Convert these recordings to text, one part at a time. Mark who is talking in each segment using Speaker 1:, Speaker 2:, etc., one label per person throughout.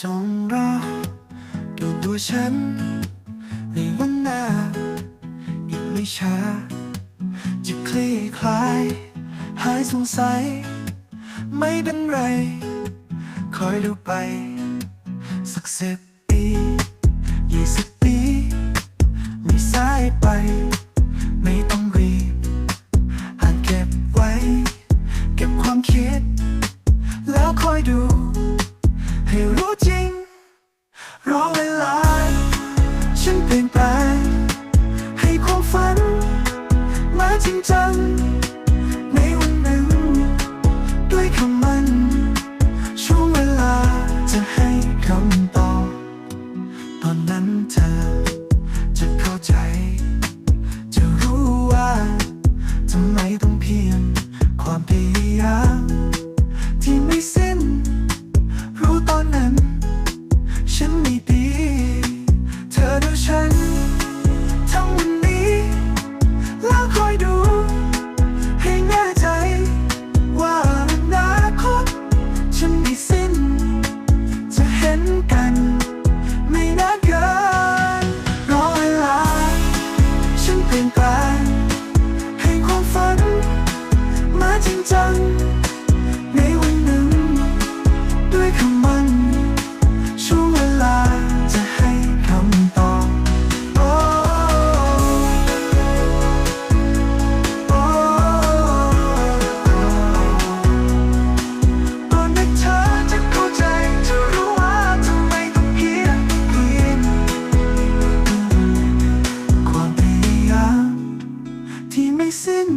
Speaker 1: จงรอดูดูฉัน ในวันหน้า อีกไม่ช้า จะคลี่คลาย หายสงสัย ไม่เป็นไร คอยดูไป สักสิบปียี่สิบปีไม่สายไป ไม่ต้องรีบอ่านเก็บไว้ เก็บความคิด ตอนนั้นเธอ จะเข้าใจ จะรู้ว่าทำไมต้องเพียงความพยายาม ฉันเปลี่ สิ้น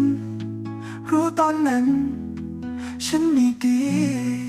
Speaker 1: รู้ตอนนั้น ฉันมีดี